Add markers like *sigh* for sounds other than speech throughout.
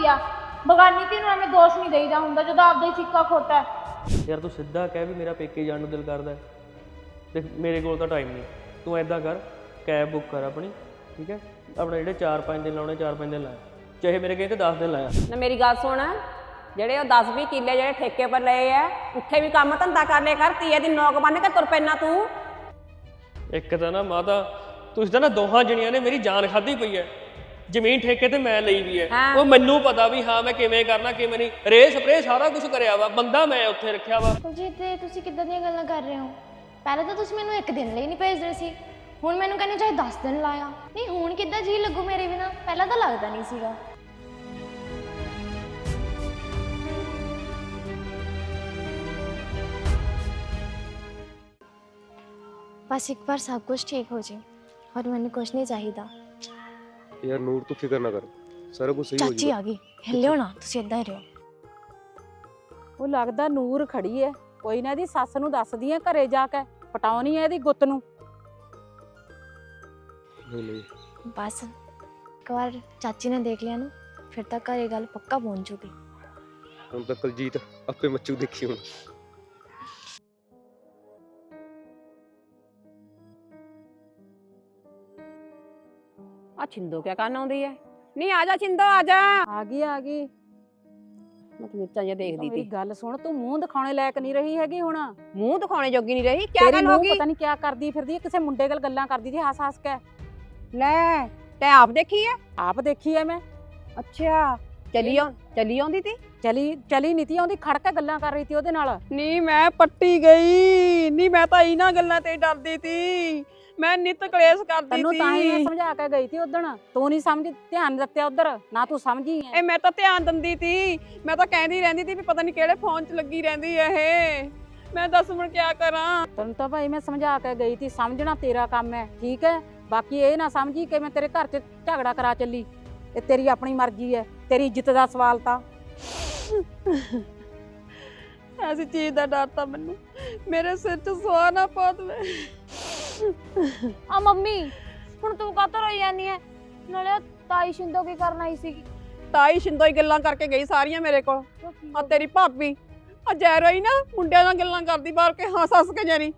ਹੁੰਦੀ ਆ। ਬਗਾਨੀ ਧੀ ਨੂੰ ਐਵੇਂ ਦੋਸ਼ ਨਹੀਂ ਦੇਈਦਾ ਹੁੰਦਾ ਜਦੋਂ ਆਪਦਾ ਹੀ ਸਿੱਕਾ ਖੋਟਾ ਹੈ। ਯਾਰ ਤੂੰ ਸਿੱਧਾ ਕਹਿ ਵੀ ਮੇਰਾ ਪੇਕੇ ਜਾਣ ਨੂੰ ਦਿਲ ਕਰਦਾ ਹੈ। ਦੇਖ ਮੇਰੇ ਕੋਲ ਤਾਂ ਟਾਈਮ ਨਹੀਂ। ਤੂੰ ਐਦਾਂ ਕਰ ਕੈਬ ਬੁੱਕ ਕਰ ਆਪਣੀ ਠੀਕ ਹੈ? ਆਪਣਾ ਜਿਹੜੇ 4-5 ਦਿਨ ਲਾਉਣੇ 4-5 ਦਿਨ ਲਾ ਚਾਹੇ ਮੇਰੇ ਕਹੇ ਤੇ 10 ਦਿਨ ਲਾਇਆ। ਨਾ ਮੇਰੀ ਗੱਲ ਸੁਣ ਜਿਹੜੇ ਉਹ 10 20 ਕਿੱਲੇ ਜਿਹੜੇ ਠੇਕੇ ਪਰ ਲਏ ਆ ਉੱਥੇ ਵੀ ਕੰਮ ਧੰਦਾ ਕਰ ਲਿਆ ਕਰ ਧੀਏ ਦੀ ਨੌਕ ਬੰਨ ਕੇ ਤੁਰ ਪੈਣਾ ਤੂੰ। ਇੱਕ ਤਾਂ ਨਾ ਮਾਤਾ ਤੁਸੀਂ ਤਾਂ ਨਾ ਦੋਹਾਂ ਜਣੀਆਂ ਨੇ ਮੇਰੀ ਜਾਨ ਖਾਧੀ ਪਈ ਹੈ। ਜ਼ਮੀਨ ਠੇਕੇ ਤੇ ਮੈਂ ਲਈ ਵੀ ਹੈ। ਹਾਂ। ਉਹ ਮੈਨੂੰ ਪਤਾ ਵੀ ਹਾਂ ਮੈਂ ਕਿਵੇਂ ਕਰਨਾ ਕਿਵੇਂ ਨਹੀਂ। ਰੇ ਸਪਰੇ ਸਾਰਾ ਕੁਝ ਕਰਿਆ ਵਾ ਬੰਦਾ ਮੈਂ ਉੱਥੇ ਰੱਖਿਆ ਵਾ। ਕੁਲਜੀਤ ਤੇ ਤੁਸੀਂ ਕਿੱਦਾਂ ਦੀਆਂ ਗੱਲਾਂ ਕਰ ਰਹੇ ਹੋ? ਪਹਿਲਾਂ ਤਾਂ ਤੁਸੀਂ ਮੈਨੂੰ ਇੱਕ ਦਿਨ ਲਈ ਨਹੀਂ ਭੇਜ ਰਹੇ ਸੀ। ਹੁਣ ਮੈਨੂੰ ਕਹਿੰਦੇ ਚਾਹੇ 10 ਦਿਨ ਲਾਇਆ। ਨਹੀਂ ਹੁਣ ਕਿੱਦਾਂ ਜੀ ਲੱਗੂ ਮੇਰੇ ਬਿਨਾ? ਪਹਿਲਾਂ ਤਾਂ ਲੱਗਦਾ ਨਹੀਂ ਸੀਗਾ। ਬਸ ਇੱਕ ਵਾਰ ਸਭ ਕੁਝ ਠੀਕ ਹੋ ਜੇ ਔਰ ਮੈਨੂੰ ਕੁਝ ਨਹੀਂ ਚਾਹੀਦਾ। ਯਾਰ ਨੂਰ ਤੂੰ ਫਿਕਰ ਨਾ ਕਰ। ਸਾਰਾ ਕੁਝ ਸਹੀ ਹੋ ਚਾਚੀ ਜਾਊਗਾ ਆ ਗਈ। ਹਿੱਲਿਓ ਨਾ ਤੁਸੀਂ ਏਦਾਂ ਹੀ ਰਹੋ। ਉਹ ਲੱਗਦਾ ਨੂਰ ਖੜੀ ਐ। ਕੋਈ ਨਾ ਇਹਦੀ ਸੱਸ ਨੂੰ ਦੱਸਦੀ ਐ ਘਰੇ ਜਾ ਕੇ। ਪਟਾਉਣੀ ਐ ਇਹਦੀ ਗੁੱਤ ਨੂੰ। ਨਹੀਂ ਨਹੀਂ। ਬਸ ਇੱਕ ਵਾਰ ਚਾਚੀ ਨੇ ਦੇਖ ਲਿਆ ਨਾ ਫਿਰ ਤਾਂ ਘਰੇ ਗੱਲ ਪੱਕਾ ਪਹੁੰਚ ਜੂਗੀ। ਹੁਣ ਤਾਂ ਕਲਜੀਤ ਆਪੇ ਮੱਚੂ ਦੇਖੀ ਹੁਣ। ਛਿੰਦੋ ਕਿਆ ਕਰਨ ਆਉਂਦੀ ਐ ਨਹੀਂ ਆ ਜਾ ਛਿੰਦੋ ਆ ਜਾ ਆ ਗਈ ਆ ਗਈ ਮੈਂ ਤਾਂ ਮਿਰਚਾਂ ਜਿਹਾ ਦੇਖਦੀ ਮੇਰੀ ਤੀ ਗੱਲ ਸੁਣ ਤੂੰ ਮੂੰਹ ਦਿਖਾਉਣੇ ਲਾਇਕ ਨਹੀਂ ਰਹੀ ਹੈਗੀ ਹੁਣ ਮੂੰਹ ਦਿਖਾਉਣੇ ਜੋਗੀ ਨਹੀਂ ਰਹੀ ਕਿਆ ਤੇਰੀ ਗੱਲ ਹੋ ਨੂੰਹ ਗਈ ਪਤਾ ਨਹੀਂ ਕਿਆ ਕਰਦੀ ਫਿਰਦੀ ਹੈ ਕਿਸੇ ਮੁੰਡੇ ਨਾਲ ਗੱਲਾਂ ਕਰਦੀ ਸੀ ਹੱਸ ਹੱਸ ਕੇ ਲੈ ਤੈ ਆਪ ਦੇਖੀ ਐ ਆਪ ਦੇਖੀ ਐ ਮੈਂ ਅੱਛਾ ਚਲੀ ਆਉਂ ਚਲੀ ਆਉਂਦੀ ਤੀ ਚਲੀ ਚਲੀ ਨੀਤੀ ਆਉਂਦੀ ਖੜ ਕੇ ਗੱਲਾਂ ਕਰ ਰਹੀ ਸੀ ਉਹਦੇ ਨਾਲ ਨੀ ਮੈਂ ਪੱਟੀ ਗਈ ਨੀ ਮੈਂ ਤਾਂ ਇਹਨਾਂ ਗੱਲਾਂ ਤੇ ਡਰਦੀ ਤੀ ਮੈਂ ਨਿਤ ਕਲੇਸ਼ ਕਰਦੀ ਤੈਨੂੰ ਤਾਂ ਹੀ ਮੈਂ ਸਮਝਾ ਕੇ ਗਈ ਸੀ ਉਦਣ। ਤੂੰ ਨਹੀਂ ਸਮਝ ਧਿਆਨ ਦਿੱਤਿਆ ਉਧਰ ਨਾ ਤੂੰ ਸਮਝੀ ਐ। ਇਹ ਮੈਂ ਤਾਂ ਧਿਆਨ ਦਿੰਦੀ ਤੀ ਮੈਂ ਤਾਂ ਕਹਿੰਦੀ ਰਹਿੰਦੀ ਤੀ ਵੀ ਪਤਾ ਨਹੀਂ ਕਿਹੜੇ ਫੋਨ 'ਚ ਲੱਗੀ ਰਹਿੰਦੀ ਐ ਇਹ। ਮੈਂ ਦੱਸ ਹੁਣ ਕਿਆ ਕਰਾਂ। ਤੈਨੂੰ ਤਾਂ ਭਾਈ ਮੈਂ ਸਮਝਾ ਕੇ ਗਈ ਸੀ ਸਮਝਣਾ ਤੇਰਾ ਕੰਮ ਹੈ ਠੀਕ ਹੈ ਬਾਕੀ ਇਹ ਨਾ ਸਮਝੀ ਕਿ ਮੈਂ ਤੇਰੇ ਘਰ 'ਚ ਝਗੜਾ ਕਰਾ ਚੱਲੀ। ਇਹ ਤੇਰੀ ਆਪਣੀ ਮਰਜ਼ੀ ਹੈ ਤੇਰੀ ਇੱਜ਼ਤ ਦਾ ਸਵਾਲ ਤਾਂ। ਐਸੀ ਚੀਜ਼ ਦਾ ਡਰ ਤਾਂ ਮੈਨੂੰ। ਮੇਰੇ ਸਿਰ 'ਚ ਸਵਾ ਨਾ ਪਾ ਦੇਵੇ। ਆ ਮੰਮੀ ਹੁਣ ਤੂੰ ਕਾਹਤੋਂ ਰੋਈ ਜਾਂਦੀ ਐ? ਨਾਲੇ ਉਹ ਤਾਈ ਸ਼ਿੰਦੋ ਕੀ ਕਰਨ ਆਈ ਸੀਗੀ? ਤਾਈ ਸ਼ਿੰਦੋ ਹੀ ਗੱਲਾਂ ਕਰਕੇ ਗਈ ਸਾਰੀਆਂ ਮੇਰੇ ਕੋਲ। ਆ ਤੇਰੀ ਭਾਬੀ ਆ ਜੈਰੋਈ ਨਾ ਮੁੰਡਿਆਂ ਨਾਲ ਗੱਲਾਂ ਕਰਦੀ ਬਾਹਰ ਕੇ ਹੱਸ ਹੱਸ ਕੇ ਜਾਨੀ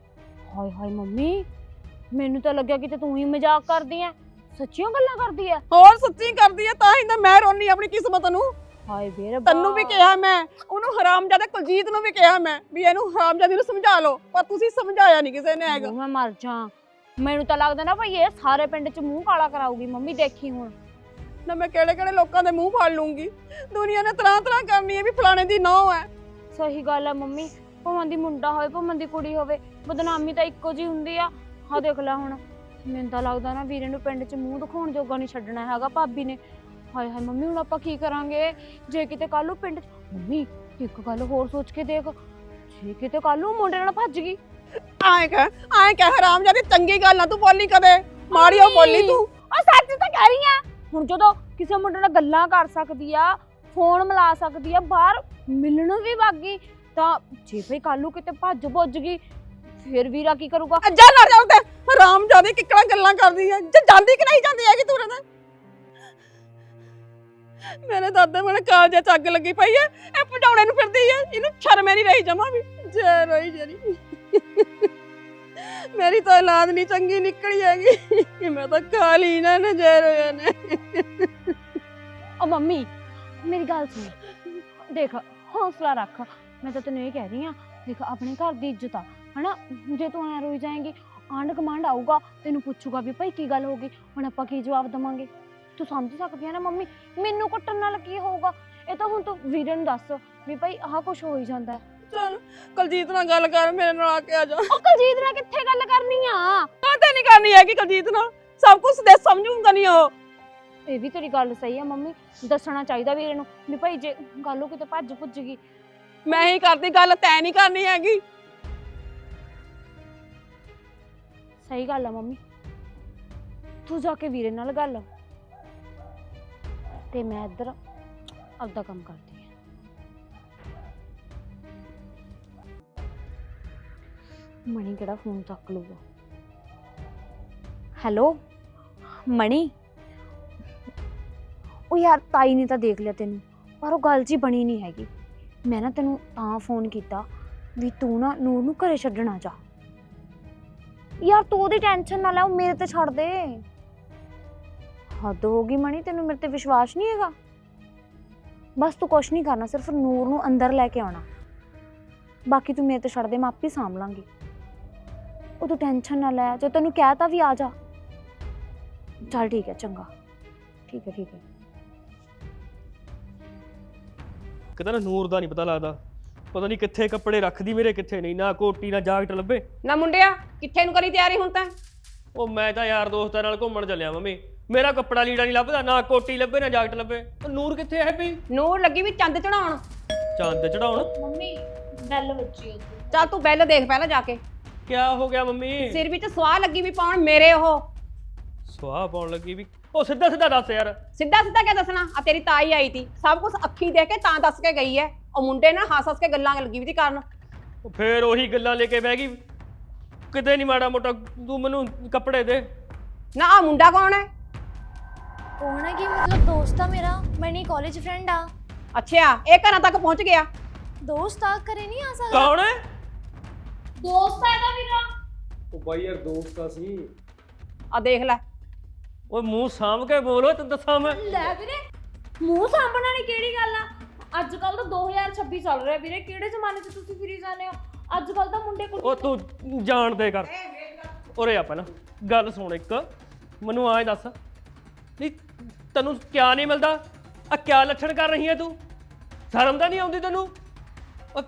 ਹਾਏ ਹਾਏ ਮੰਮੀ ਮੈਨੂੰ ਤਾਂ ਲੱਗਿਆ ਕਿ ਤੂੰ ਹੀ ਮਜ਼ਾਕ ਕਰਦੀ ਐ। ਸੱਚੀਆਂ ਗੱਲਾਂ ਕਰਦੀ ਐ? ਹੋਰ ਸੱਚੀ ਕਰਦੀ ਐ ਤਾਂ ਹੀ ਤਾਂ ਮੈਂ ਰੋਨੀ ਆਪਣੀ ਕਿਸਮਤ ਨੂੰ। ਹਾਏ ਵੀਰ ਤੈਨੂੰ ਵੀ ਕਿਹਾ ਮੈਂ ਉਹਨੂੰ ਹਰਾਮਜ਼ਾਦਾ ਕੁਲਜੀਤ ਨੂੰ ਵੀ ਕਿਹਾ ਮੈਂ ਵੀ ਇਹਨੂੰ ਹਰਾਮਜ਼ਾਦੀ ਨੂੰ ਸਮਝਾ ਲਓ ਪਰ ਤੁਸੀਂ ਸਮਝਾਇਆ ਨਹੀਂ ਕਿਸੇ ਨੇ ਹੈਗਾ। ਮੈਂ ਮਰ ਜਾ। ਮੈਨੂੰ ਤਾਂ ਲੱਗਦਾ ਨਾ ਭਈ ਇਹ ਸਾਰੇ ਪਿੰਡ 'ਚ ਮੂੰਹ ਕਾਲਾ ਕਰਾਊਗੀ ਮੰਮੀ ਦੇਖੀ ਹੁਣ। ਨਾ ਮੈਂ ਕਿਹੜੇ ਕਿਹੜੇ ਲੋਕਾਂ ਦੇ ਮੂੰਹ ਫੜ ਲੂੰਗੀ। ਦੁਨੀਆ ਨੇ ਤਰ੍ਹਾਂ ਤਰ੍ਹਾਂ ਕਰਨੀ ਹੈ ਵੀ ਫਲਾਣੇ ਦੀ ਨੌ ਹੈ। ਸਹੀ ਗੱਲ ਐ ਮੰਮੀ ਭਾਵੇਂ ਦੀ ਮੁੰਡਾ ਹੋਵੇ ਭਾਵੇਂ ਦੀ ਕੁੜੀ ਹੋਵੇ ਬਦਨਾਮੀ ਤਾਂ ਇੱਕੋ ਜੀ ਹੁੰਦੀ ਆ। ਹਾਂ ਦੇਖ ਲੈ ਹੁਣ ਮੈਨੂੰ ਤਾਂ ਲੱਗਦਾ ਨਾ ਵੀਰੇ ਨੂੰ ਪਿੰਡ 'ਚ ਮੂੰਹ ਦਿਖਾਉਣ ਜੋਗਾ ਨਹੀਂ ਛੱਡਣਾ ਹੈਗਾ ਭਾਬੀ ਨੇ। ਹਾਏ ਹਾਏ ਮੰਮੀ ਹੁਣ ਆਪਾਂ ਕੀ ਕਰਾਂਗੇ? ਜੇ ਕਿਤੇ ਕੱਲ ਨੂੰ ਪਿੰਡ 'ਚ ਮੰਮੀ ਇੱਕ ਗੱਲ ਹੋਰ ਸੋਚ ਕੇ ਦੇਖ। ਜੇ ਕਿਤੇ ਕੱਲ ਨੂੰ ਮੁੰਡੇ ਨਾਲ ਭੱਜ ਗਈ। ਆਏ ਕਹਿ ਆਏ ਕਹਿ ਹਰਾਮਜ਼ਾਦੀ ਚੰਗੀ ਗੱਲ ਨਾ ਤੂੰ ਬੋਲੀ ਕਦੇ? ਮਾੜੀ ਉਹ ਬੋਲੀ ਤੂੰ। ਉਹ ਸੱਚ ਤਾਂ ਕਹਿ ਰਹੀ ਆ। ਹੁਣ ਜਦੋਂ ਕਿਸੇ ਮੁੰਡੇ ਨਾਲ ਗੱਲਾਂ ਕਰ ਸਕਦੀ ਆ ਫੋਨ ਮਿਲਾ ਸਕਦੀ ਆ ਬਾਹਰ ਮਿਲਣ ਵੀ ਵਾਗੀ ਤਾਂ ਜੇ ਭਈ ਕੱਲ ਨੂੰ ਕਿਤੇ ਭੱਜ ਭੁੱਜ ਗਈ ਫਿਰ ਵੀਰਾ ਕੀ ਕਰੂਗਾ? ਅੱਜਾ ਨਾ ਜਾਉ ਤੇ ਹਰਾਮਜ਼ਾਦੀ ਕਿੱਕਣਾ ਗੱਲਾਂ ਕਰਦੀ ਹੈ ਜੇ ਜਾਂਦੀ ਕਿ ਨਹੀਂ ਜਾਂਦੀ ਹੈਗੀ ਤੂੰ ਰਦਾ ਮੇਰੇ ਦਾਦੇ ਮੇਰੇ ਕਾਲਜੇ ਚ ਅੱਗ ਲੱਗੀ ਪਈ ਹੈ ਇਹ ਪਟਾਉਣੇ ਨੂੰ ਫਿਰਦੀ ਹੈ ਇਹਨੂੰ ਸ਼ਰਮ ਨਹੀਂ ਰਹੀ ਜਮਾ ਵੀ। ਜੈ ਰੋਈ ਜਰੀ। ਮੇਰੀ ਤਾਂ ਔਲਾਦ ਨਹੀਂ ਚੰਗੀ ਨਿਕਲੀ ਹੈਗੀ। ਮੈਂ ਤਾਂ ਕਾਲੀ ਨਾ ਨਾ ਜੈ ਰੋਇਆ ਨੇ। ਓ ਮੰਮੀ, ਮੇਰੀ ਗੱਲ ਸੁਣ। ਦੇਖ, ਹੌਸਲਾ ਰੱਖ। ਮੈਂ ਤਾਂ ਤੈਨੂੰ ਇਹ ਕਹਿ ਰਹੀ ਆ, ਦੇਖ, ਆਪਣੇ ਘਰ ਦੀ ਇੱਜ਼ਤ ਆ। ਹਨਾ? ਜੇ ਤੂੰ ਐ ਰੋਈ ਜਾਏਂਗੀ ਆਂਢ ਕਮਾਂਡ ਆਊਗਾ, ਤੈਨੂੰ ਪੁੱਛੂਗਾ ਵੀ ਭਾਈ ਕੀ ਗੱਲ ਹੋ ਗਈ? ਹੁਣ ਆਪਾਂ ਕੀ ਜਵਾਬ ਦਵਾਂਗੇ? ਤੂੰ ਸਮਝ ਸਕਦੀ ਆ ਨਾ ਮੰਮੀ? ਮੈਨੂੰ ਕੁੱਟਣ ਨਾਲ ਕੀ ਹੋਊਗਾ? ਇਹ ਤਾਂ ਹੁਣ ਤੂੰ ਵੀਰੇ ਨੂੰ ਦੱਸ ਵੀ ਭਾਈ ਆਹ ਕੁਝ ਹੋ ਹੀ ਜਾਂਦਾ ਹੈ। ਚਲ ਕੁਲਜੀਤ ਨਾਲ ਗੱਲ ਕਰ ਮੇਰੇ ਨਾਲ ਆ ਕੇ ਆ ਜਾ। ਉਹ ਕੁਲਜੀਤ ਨਾਲ ਕਿੱਥੇ ਗੱਲ ਕਰਨੀ ਆ? ਕਾਹਤੇ ਨਹੀਂ ਕਰਨੀ ਹੈਗੀ ਕੁਲਜੀਤ ਨਾਲ। ਸਭ ਕੁਝ ਦੇ ਸਮਝੂਗਾ ਨਹੀਂ ਉਹ। ਇਹ ਵੀ ਤੇਰੀ ਗੱਲ ਸਹੀ ਆ ਮੰਮੀ ਦੱਸਣਾ ਚਾਹੀਦਾ ਵੀਰੇ ਨੂੰ ਵੀ ਭਾਈ ਜੇ ਗੱਲ ਹੋ ਕਿਤੇ ਭੱਜ ਭੁੱਜ ਗਈ। ਮੈਂ ਹੀ ਕਰਦੀ ਗੱਲ ਤੈਂ ਨਹੀਂ ਕਰਨੀ ਹੈਗੀ। ਸਹੀ ਗੱਲ ਆ ਮੰਮੀ। ਤੂੰ ਜਾ ਕੇ ਵੀਰੇ ਨਾਲ ਗੱਲ। ਤੇ ਮੈਂ ਇੱਧਰ ਆਪਦਾ ਕੰਮ ਕਰਦੀ ਆ ਮਣੀ ਕਿਹੜਾ ਫੋਨ ਚੱਕ ਲੂਗਾ ਹੈਲੋ? ਮਣੀ? ਉਹ ਯਾਰ ਤਾਈ ਨੇ ਤਾਂ ਦੇਖ ਲਿਆ ਤੈਨੂੰ, ਪਰ ਉਹ ਗੱਲ ਜੀ ਬਣੀ ਨਹੀਂ ਹੈਗੀ। ਮੈਂ ਨਾ ਤੈਨੂੰ ਤਾਂ ਫੋਨ ਕੀਤਾ ਵੀ ਤੂੰ ਨਾ ਨੂਰ ਨੂੰ ਘਰੇ ਛੱਡਣਾ ਜਾ। ਯਾਰ ਤੂੰ ਉਹਦੀ ਟੈਨਸ਼ਨ ਨਾ ਲੈ, ਉਹ ਮੇਰੇ ਤੇ ਛੱਡ ਦੇ। ਹੱਦ ਹੋ ਗਈ ਮਣੀ ਤੈਨੂੰ ਮੇਰੇ ਤੇ ਵਿਸ਼ਵਾਸ ਨਹੀਂ ਹੈਗਾ? ਬਸ ਤੂੰ ਕੁਛ ਨਹੀਂ ਕਰਨਾ ਸਿਰਫ ਨੂਰ ਨੂੰ ਅੰਦਰ ਲੈ ਕੇ ਆਉਣਾ। ਬਾਕੀ ਤੂੰ ਮੇਰੇ ਤੇ ਛੱਡ ਦੇ ਮੈਂ ਆਪੇ ਸਾਂਭ ਲਾਂਗੀ। ਉਹ ਤੂੰ ਟੈਨਸ਼ਨ ਨਾ ਲੈ ਜੇ ਤੈਨੂੰ ਕਹਿਤਾ ਵੀ ਆ ਜਾ। ਚੱਲ ਠੀਕ ਹੈ ਚੰਗਾ। ਠੀਕ ਹੈ ਠੀਕ ਹੈ। ਕਿਤੇ ਨਾ ਨੂਰ ਦਾ ਨਹੀਂ ਪਤਾ ਲੱਗਦਾ। ਪਤਾ ਨਹੀਂ ਕਿੱਥੇ ਕੱਪੜੇ ਰੱਖਦੀ ਮੇਰੇ ਕਿੱਥੇ ਨਹੀਂ। ਨਾ ਕੋਟੀ ਨਾ ਜਾਕਟ ਲੱਭੇ। ਨਾ ਮੁੰਡਿਆ ਕਿੱਥੇ ਨੂੰ ਕਰੀ ਤਿਆਰੀ ਹੁਣ ਤਾਂ? ਉਹ ਮੈਂ ਤਾਂ ਯਾਰ ਦੋਸਤਾਂ ਨਾਲ ਘੁੰਮਣ ਚੱਲਿਆ ਮੰਮੀ। ਮੇਰਾ ਕੱਪੜਾ ਲੀੜਾ ਨਹੀਂ ਲੱਭਦਾ ਨਾ ਕੋਟੀ ਲੱਭੇ ਨਾ ਜਾਕਟ ਲੱਭੇ। ਉਹ ਨੂਰ ਕਿੱਥੇ ਹੈ ਵੀ? ਨੂਰ ਲੱਗੀ ਵੀ ਚੰਦ ਚੜਾਉਣ। ਚੰਦ ਚੜਾਉਣ? ਮੰਮੀ ਬੈਲ ਵੱਜੀ ਉਹ ਚੱਲ ਤੂੰ ਬੈਲ ਦੇਖ ਪਹਿਲਾਂ ਜਾ ਕੇ। ਕਿਆ ਹੋ ਗਿਆ ਮੰਮੀ? ਸਿਰ ਵਿੱਚ ਸਵਾਹ ਲੱਗੀ ਵੀ ਪਾਉਣ ਮੇਰੇ ਉਹ। ਸਵਾਹ ਪਾਉਣ ਲੱਗੀ ਵੀ ਉਹ ਸਿੱਧਾ ਸਿੱਧਾ ਦੱਸ ਯਾਰ। ਸਿੱਧਾ ਸਿੱਧਾ ਕਿਆ ਦੱਸਣਾ? ਆ ਤੇਰੀ ਤਾਈ ਆਈ ਤੀ। ਸਭ ਕੁਝ ਅੱਖੀ ਦੇਖ ਕੇ ਤਾਂ ਦੱਸ ਕੇ ਗਈ ਐ। ਉਹ ਮੁੰਡੇ ਨਾਲ ਹੱਸ ਹੱਸ ਕੇ ਗੱਲਾਂ ਲੱਗੀ ਵੀ ਤੀ ਕਰਨ। ਉਹ ਫੇਰ ਉਹੀ ਗੱਲਾਂ ਲੈ ਕੇ ਬਹਿ ਗਈ। ਕਿਤੇ ਨਹੀਂ ਮਾੜਾ ਮੋਟਾ ਤੂੰ ਮੈਨੂੰ ਕੱਪੜੇ ਦੇ। ਨਾ ਆ ਮੁੰਡਾ ਕੌਣ ਹੈ ਕੌਣ ਹੈ ਕਿ ਮਤਲਬ ਦੋਸਤ ਆ ਮੇਰਾ। ਮੈਨੀ ਕਾਲਜ ਫਰੈਂਡ ਆ। ਅੱਛਾ ਇਹ ਘਰਾਂ ਤੱਕ ਪਹੁੰਚ ਗਿਆ? ਦੋਸਤ ਆ ਕਰੇ ਨਹੀਂ ਆ ਸਕਦਾ। ਕੌਣ ਹੈ? ਦੋਸਤ ਹੈ ਇਹਦਾ ਵੀਰਾ। ਉਹ ਬਾਈ ਯਾਰ ਦੋਸਤ ਆ ਸੀ ਆ ਦੇਖ ਲੈ। ਓਏ ਮੂੰਹ ਸਾਂਭ ਕੇ ਬੋਲੋ ਤੈਨੂੰ ਦੱਸਾਂ ਮੈਂ। ਲੈ ਵੀਰੇ ਮੂੰਹ ਸਾਂਭਣ ਵਾਲੀ ਕਿਹੜੀ ਗੱਲ ਆ? ਅੱਜ ਕੱਲ ਤਾਂ 2026 ਚੱਲ ਰਿਹਾ ਵੀਰੇ। ਕਿਹੜੇ ਜ਼ਮਾਨੇ 'ਚ ਤੁਸੀਂ ਫਿਰੀ ਜਾਂਦੇ ਹੋ? ਅੱਜ ਕੱਲ ਤਾਂ ਮੁੰਡੇ ਕੁੜੀ ਉਹ ਤੂੰ ਜਾਣ ਦੇ ਕਰ ਉਰੇ ਆ ਪਹਿਲਾਂ। ਗੱਲ ਸੁਣ ਇੱਕ। ਮੈਨੂੰ ਆਏ ਦੱਸ ਨਹੀਂ ਤੈਨੂੰ ਕਿਆ ਨਹੀਂ ਮਿਲਦਾ? ਆ ਕਿਆ ਲੱਛਣ ਕਰ ਰਹੀ ਹੈ ਤੂੰ? ਸ਼ਰਮ ਤਾਂ ਨਹੀਂ ਆਉਂਦੀ ਤੈਨੂੰ? ਉਹ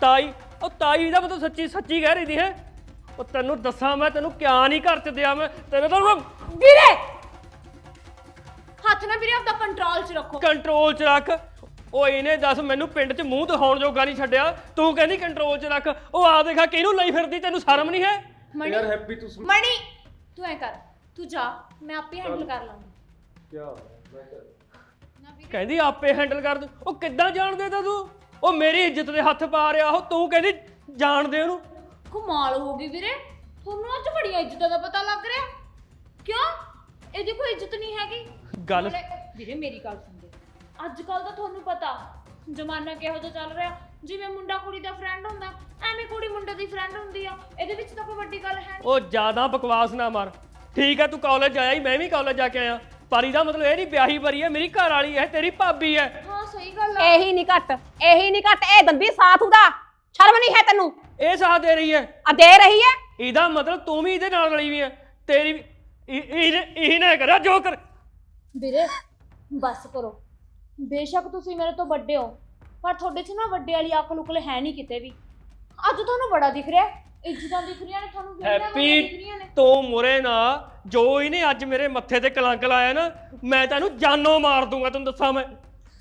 ਤਾਈ ਉਹ ਤਾਈ ਦਾ ਮਤਲਬ ਸੱਚੀ ਸੱਚੀ ਕਹਿ ਰਹੀ ਦੀ ਹੈ? ਉਹ ਤੈਨੂੰ ਦੱਸਾਂ ਮੈਂ ਤੈਨੂੰ ਕਿਆ ਨਹੀਂ ਘਰ ਚ ਦਿਆ ਮੈਂ ਤੈਨੂੰ ਤਾਂ ਵੀਰੇ! ਹੱਥ ਨਾ ਵੀਰੇ ਆਪਦਾ ਕੰਟਰੋਲ 'ਚ ਰੱਖੋ। ਕੰਟਰੋਲ ਚ ਰੱਖ। ਉਹ ਇਹਨੇ ਦੱਸ ਮੈਨੂੰ ਪਿੰਡ 'ਚ ਮੂੰਹ ਦਿਖਾਉਣ ਜੋਗਾ ਨਹੀਂ ਛੱਡਿਆ। ਤੂੰ ਕਹਿੰਦੀ ਕੰਟਰੋਲ 'ਚ ਰੱਖ। ਉਹ ਆ ਦੇਖਾ ਕਿਹਨੂੰ ਲਈ ਫਿਰਦੀ ਤੈਨੂੰ ਸ਼ਰਮ ਨਹੀਂ ਹੈ? ਯਾਰ ਹੈਪੀ ਤੂੰ ਸੁਣ। ਮਣੀ ਤੂੰ ਐ ਕਰ। ਤੂੰ ਜਾ ਮੈਂ ਆਪੇ ਹੈਂਡਲ ਕਰ ਲਾਂਗੀ। ਕਿਆ ਮੈਂ ਕਰ ਕਹਿੰਦੀ ਆਪੇ ਹੈਂਡਲ ਕਰ ਦੂੰ। ਉਹ ਕਿੱਦਾਂ ਜਾਣਦੇ ਤਾ ਤੂੰ? ਉਹ ਮੇਰੀ ਇੱਜ਼ਤ ਦੇ ਹੱਥ ਪਾ ਰਿਹਾ ਉਹ ਤੂੰ ਕਹਿੰਦੀ ਜਾਣਦੇ ਉਹਨੂੰ। ਕਮਾਲ ਹੋ ਗਈ ਵੀਰੇ। ਤੁਹਾਨੂੰ ਅੱਜ ਬੜੀਆਂ ਇੱਜ਼ਤਾਂ ਦਾ ਪਤਾ ਲੱਗ ਰਿਹਾ। ਕਿਉਂ? ਇਹਦੀ ਕੋਈ ਇੱਜ਼ਤ ਨਹੀਂ ਹੈਗੀ। ਗੱਲ ਨਾਲੇ- ਵੀਰੇ ਮੇਰੀ ਗੱਲ ਸੁਣਦੇ ਅੱਜ ਕੱਲ ਤਾਂ ਤੁਹਾਨੂੰ ਪਤਾ ਜ਼ਮਾਨਾ ਕਿਹੋ ਜਿਹਾ ਚੱਲ ਰਿਹਾ। ਜਿਵੇਂ ਮੁੰਡਾ ਕੁੜੀ ਦਾ ਫਰੈਂਡ ਹੁੰਦਾ ਐਵੇਂ ਕੁੜੀ ਮੁੰਡੇ ਦੀ ਫਰੈਂਡ ਹੁੰਦੀ ਆ। ਇਹਦੇ ਵਿੱਚ ਤਾਂ ਕੋਈ ਵੱਡੀ ਗੱਲ ਹੈ ਨਹੀਂ ਉਹ ਜ਼ਿਆਦਾ ਬਕਵਾਸ ਨਾ ਮਾਰ। ਠੀਕ ਹੈ ਤੂੰ ਕਾਲਜ ਆਇਆ ਹੀ ਮੈਂ ਵੀ ਕਾਲਜ ਜਾ ਕੇ ਆਇਆ। ਪਰ ਇਹਦਾ ਮਤਲਬ ਇਹ ਨਹੀਂ ਵਿਆਹੀ ਬਰੀ ਹੈ ਮੇਰੀ ਘਰ ਵਾਲੀ ਹੈ ਤੇਰੀ ਭਾਬੀ ਹੈ। ਹਾਂ ਸਹੀ ਗੱਲ ਆ। ਇਹੀ ਨਹੀਂ ਘੱਟ ਇਹੀ ਨਹੀਂ ਘੱਟ ਇਹ ਦੰਦੀ ਸਾਥ ਉਹਦਾ ਸ਼ਰਮ ਨਹੀਂ ਹੈ ਤੈਨੂੰ? ਇਹ ਸਾਥ ਦੇ ਰਹੀ ਹੈ। ਆ ਦੇ ਰਹੀ ਹੈ? ਇਹਦਾ ਮਤਲਬ ਤੂੰ ਵੀ ਇਹਦੇ ਨਾਲ ਰਲੀ ਵੀ ਹੈ ਤੇਰੀ ਵੀ ਇਹ ਇਹ ਇਹ ਨਾ ਕਰਾ ਜੋ ਕਰ। ਵੀਰੇ ਬਸ ਕਰੋ। ਬੇਸ਼ੱਕ ਤੁਸੀਂ ਮੇਰੇ ਤੋਂ ਵੱਡੇ ਹੋ ਪਰ ਤੁਹਾਡੇ 'ਚ ਨਾ ਵੱਡੇ ਵਾਲੀ ਅਕਲ ਉਕਲ ਹੈ ਨਹੀਂ ਕਿਤੇ ਵੀ। ਅੱਜ ਤੁਹਾਨੂੰ ਬੜਾ ਦਿਖ ਰਿਹਾ ਹੈ। ਇੱਜ਼ਤਾਂ ਦਿਖ ਰਹੀਆਂ ਨੇ ਤੁਹਾਨੂੰ ਵਿਹੜੀਆਂ ਵਾਲੀਆਂ ਦਿਖ ਰਹੀਆਂ ਹੈਪੀ ਨੇ। ਤੂੰ ਮੁਰੇ ਨਾ ਜੋ ਇਹਨੇ ਅੱਜ ਮੇਰੇ ਮੱਥੇ ਤੇ ਕਲੰਕ ਲਾਇਆ ਨਾ ਮੈਂ ਤੈਨੂੰ ਜਾਨੋਂ ਮਾਰ ਦੂੰਗਾ ਤੈਨੂੰ ਦੱਸਾਂ ਮੈਂ।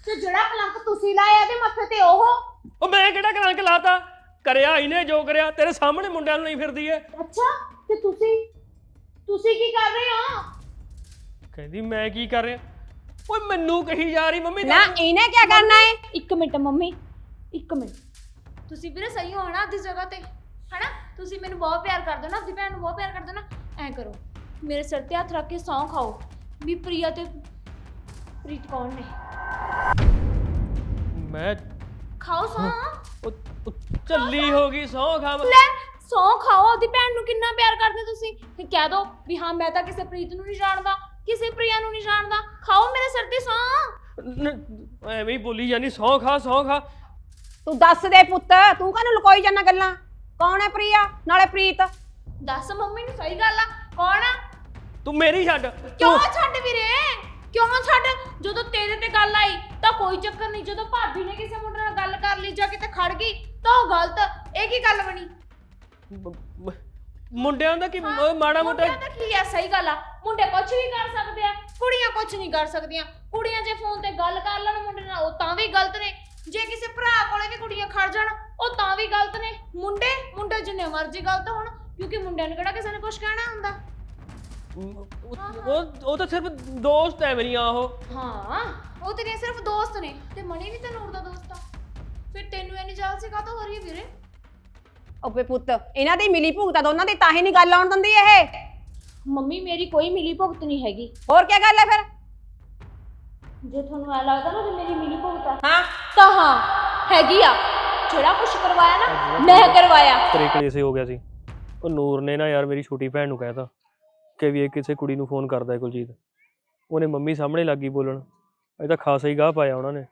ਤੇ ਜਿਹੜਾ ਕਲੰਕ ਤੁਸੀਂ ਲਾਇਆ ਇਹਦੇ ਮੱਥੇ ਤੇ ਉਹ? ਉਹ ਮੈਂ ਕਿਹੜਾ ਕਲੰਕ ਲਾਤਾ? ਕਰਿਆ ਇਹਨੇ ਜੋ ਕਰਿਆ ਤੇਰੇ ਸਾਹਮਣੇ ਮੁੰਡਿਆਂ ਨੂੰ ਨਹੀਂ ਫਿਰਦੀ ਐ ਅੱਛਾ ਤੇ ਤੁਸੀਂ ਤੁਸੀਂ ਕੀ ਕਰ ਰਹੇ ਹੋ? ਕਹਿੰਦੀ ਮੈਂ ਕੀ ਕਰ ਰਿਹਾ? ਓਏ ਮੈਨੂੰ ਕਹੀ ਜਾ ਰਹੀ ਮੰਮੀ ਨਾ। ਇਹਨੇ ਕੀ ਕਰਨਾ ਹੈ ਇੱਕ ਮਿੰਟ ਮੰਮੀ ਇੱਕ ਮਿੰਟ। ਤੁਸੀਂ ਵੀਰੇ ਸਹੀ ਹੋ ਨਾ ਆਪਦੀ ਜਗ੍ਹਾ ਤੇ ਹਨਾ? ਤੁਸੀਂ ਮੈਨੂੰ ਬਹੁਤ ਪਿਆਰ ਕਰਦੇ ਹੋ ਨਾ ਆਪਦੀ ਭੈਣ ਨੂੰ ਬਹੁਤ ਪਿਆਰ ਕਰਦੇ ਹੋ ਨਾ ਐਂ ਕਰੋ। ਮੇਰੇ ਸਿਰ ਤੇ ਹੱਥ ਰੱਖ ਕੇ ਸੌਂ ਖਾਓ। ਵੀ ਪ੍ਰਿਆ ਤੇ ਪ੍ਰੀਤ ਕੌਣ ਨੇ? ਮੈਂ ਖਾਓ ਸੌਂ। ਉਹ ਉਹ ਝੱਲੀ ਹੋ ਗਈ ਸੌ ਖਾਮ ਲੈ ਸੌਂ ਖਾਓ ਆਪਦੀ ਭੈਣ ਨੂੰ ਕਿੰਨਾ ਪਿਆਰ ਕਰਦੇ ਤੁਸੀਂ? ਤੇ ਕਹਿ ਦੋ ਵੀ ਹਾਂ ਮੈਂ ਤਾਂ ਕਿਸੇ ਪ੍ਰੀਤ ਨੂੰ ਨਹੀਂ ਜਾਣਦਾ ਕਿਸੇ ਪ੍ਰਿਆ ਨੂੰ ਨਹੀਂ ਜਾਣਦਾ। ਖਾਓ ਮੇਰੇ ਸਿਰ ਤੇ ਸੌਂ। ਐਵੇਂ ਹੀ ਬੋਲੀ ਜਾਨੀ ਸੌ ਖਾ ਸੌ ਖਾ। ਤੂੰ ਦੱਸ ਦੇ ਪੁੱਤ ਤੂੰ ਕਾਹਨੂੰ ਲੁਕੋਈ ਜਾਂਦਾ ਗੱਲਾਂ? ਕੌਣ ਹੈ ਪ੍ਰਿਆ? ਨਾਲੇ ਪ੍ਰੀਤ। ਦੱਸ ਮੰਮੀ ਨੂੰ ਸਹੀ ਗੱਲ ਆ ਕੌਣ ਆ? ਤੂੰ ਮੇਰੀ ਛੱਡ। ਕਿਉਂ ਤੂੰ ਛੱਡ ਵੀਰੇ? ਕਿਉਂ ਛੱਡ? ਜਦੋਂ ਤੇਰੇ ਤੇ ਗੱਲ ਆਈ ਤਾਂ ਕੋਈ ਚੱਕਰ ਨਹੀਂ। ਜਦੋਂ ਭਾਬੀ ਨੇ ਕਿਸੇ ਮੁੰਡੇ ਨਾਲ ਗੱਲ ਕਰ ਲਈ ਜਾਂ ਕਿਤੇ ਖੜ ਗਈ ਤਾਂ ਉਹ ਗਲਤ। ਇਹ ਕੀ ਗੱਲ ਬਣੀ? ਮੁੰਡਿਆਂ ਦਾ ਕੀ ਮਾੜਾ ਮੋਟਾ ਮੁੰਡਿਆਂ ਦਾ ਕੀ ਆ? ਸਹੀ ਗੱਲ ਆ। ਮੁੰਡੇ ਕੁਝ ਵੀ ਕਰ ਸਕਦੇ ਆ ਕੁੜੀਆਂ ਕੁਝ ਨਹੀਂ ਕਰ ਸਕਦੀਆਂ। ਕੁੜੀਆਂ ਜੇ ਫੋਨ ਤੇ ਗੱਲ ਕਰ ਲੈਣ ਮੁੰਡੇ ਨਾਲ ਉਹ ਤਾਂ ਵੀ ਗਲਤ ਨੇ। ਜੇ ਕਿਸੇ ਭਰਾ ਕੋਲੇ ਵੀ ਕੁੜੀਆਂ ਖੜ ਜਾਣ ਉਹ ਤਾਂ ਵੀ ਗਲਤ ਨੇ। ਮੁੰਡੇ ਮੁੰਡੇ ਜਿੰਨੇ ਮਰਜ਼ੀ ਗਲਤ ਹੋਣ ਕਿਉਂਕਿ ਮੁੰਡਿਆਂ ਨੂੰ ਕਿਹੜਾ ਕਿਸੇ ਨੇ ਕੁਝ ਕਹਿਣਾ ਹੁੰਦਾ। ਉਹ ਉਹ- ਉਹ ਤਾਂ ਸਿਰਫ ਦੋਸਤ ਐ ਮੇਰੀਆਂ ਉਹ। ਹਾਂ ਉਹ ਤੇਰੇ ਸਿਰਫ ਦੋਸਤ ਨੇ ਤੇ ਮਣੀ ਵੀ ਤਾਂ ਨੂਰ ਦਾ ਦੋਸਤ ਆ। ਫਿਰ ਤੈਨੂੰ ਇੰਨੀ ਜਾਲ ਸੀ ਕਾਹਤੋਂ ਹੋ ਰਹੀ ਹੈ ਵੀਰੇ? ਓਪੇ ਪੁੱਤ ਇਹਨਾਂ ਦੀ ਮਿਲੀ ਭੁਗਤਾ ਦੋਨਾਂ ਦੀ ਤਾਂ ਹੀ ਨਹੀਂ ਗੱਲ ਆਉਣ ਦਿੰਦੀ ਇਹ। ਮੰਮੀ ਮੇਰੀ ਕੋਈ ਮਿਲੀ ਭੁਗਤ ਨਹੀਂ ਹੈਗੀ। ਹੋਰ ਕੀ ਗੱਲ ਹੈ ਫਿਰ? ਜੇ ਤੁਹਾਨੂੰ ਐ ਲੱਗਦਾ ਨਾ ਕਿ ਮੇਰੀ ਮਿਲੀ ਭੁਗਤ ਆ। ਹਾਂ। ਤਾਂ ਹਾਂ ਹੈਗੀ ਆ। ਜਿਹੜਾ ਕੁਝ ਕਰਵਾਇਆ ਨਾ ਮੈਂ ਕਰਵਾਇਆ। ਤੇਰੇ ਕਲੇਸੇ ਹੋ ਗਿਆ ਸੀ ਉਹ ਨੂਰ ਨੇ ਨਾ ਯਾਰ ਮੇਰੀ ਛੋਟੀ ਭੈਣ ਨੂੰ ਕਹਿਤਾ ਕਿ ਵੀ ਇਹ ਕਿਸੇ ਕੁੜੀ ਨੂੰ ਫੋਨ ਕਰਦਾ ਹੈ ਕੁਲਜੀਤ। ਉਹਨੇ ਮੰਮੀ ਸਾਹਮਣੇ ਲੱਗੀ ਬੋਲਣ। ਇਹ ਤਾਂ ਖਾਸਾ ਹੀ ਗਾਹ ਪਾਇਆ ਉਹਨਾਂ ਨੇ।